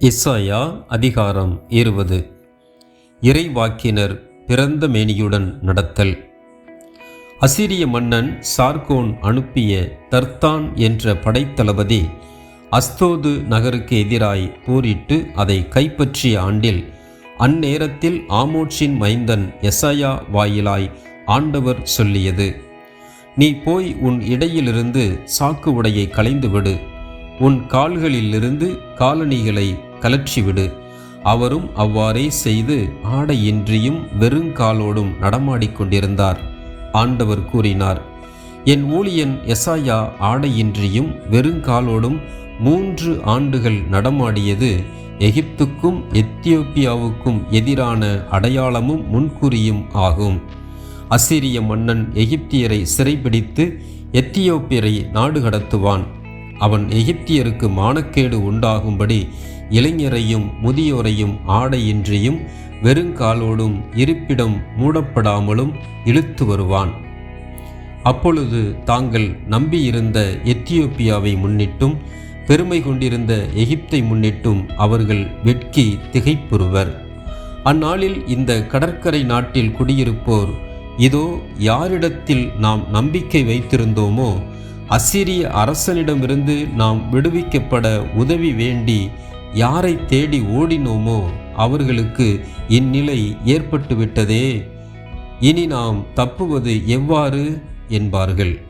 இசாயா அதிகாரம் இருபது. இறைவாக்கினர் பிறந்த மேனியுடன் நடத்தல். அசிரிய மன்னன் சார்கோன் அனுப்பிய தர்தான் என்ற படைத்தளபதி அஸ்தோது நகருக்கு எதிராய் போரிட்டு அதை கைப்பற்றிய ஆண்டில் அந்நேரத்தில் ஆமோட்சின் மைந்தன் எசாயா வாயிலாய் ஆண்டவர் சொல்லியது நீ போய் உன் இடையிலிருந்து சாக்கு உடையை களைந்துவிடு. உன் கால்களிலிருந்து காலணிகளை கலற்றிவிடு அவரும் அவ்வாறே செய்து ஆடையின்றியும் வெறுங்காலோடும் நடமாடிக்கொண்டிருந்தார் ஆண்டவர் கூறினார் என் ஊழியன் எசாயா ஆடையின்றியும் வெறுங்காலோடும் மூன்று ஆண்டுகள் நடமாடியது எகிப்துக்கும் எத்தியோப்பியாவுக்கும் எதிரான அடையாளமும் முன்குறியும் ஆகும். அசிரிய மன்னன் எகிப்தியரை சிறைபிடித்து எத்தியோப்பியரை நாடு கடத்துவான் அவன் எகிப்தியருக்கு மானக்கேடு உண்டாகும்படி இளைஞரையும் முதியோரையும் ஆடையின்றியும் வெறுங்காலோடும் இருப்பிடம் மூடப்படாமலும் இழுத்து வருவான். அப்பொழுது தாங்கள் நம்பியிருந்த எத்தியோப்பியாவை முன்னிட்டும் பெருமை கொண்டிருந்த எகிப்தை முன்னிட்டும் அவர்கள் வெட்கி திகைப்புறுவர். அந்நாளில் இந்த கடற்கரை நாட்டில் குடியிருப்போர் இதோ யாரிடத்தில் நாம் நம்பிக்கை வைத்திருந்தோமோ அசிரிய அரசனிடமிருந்து நாம் விடுவிக்கப்பட உதவி வேண்டி யாரை தேடி ஓடினோமோ அவர்களுக்கு இந்நிலை ஏற்பட்டுவிட்டதே. இனி நாம் தப்புவது எவ்வாறு? என்பார்கள்.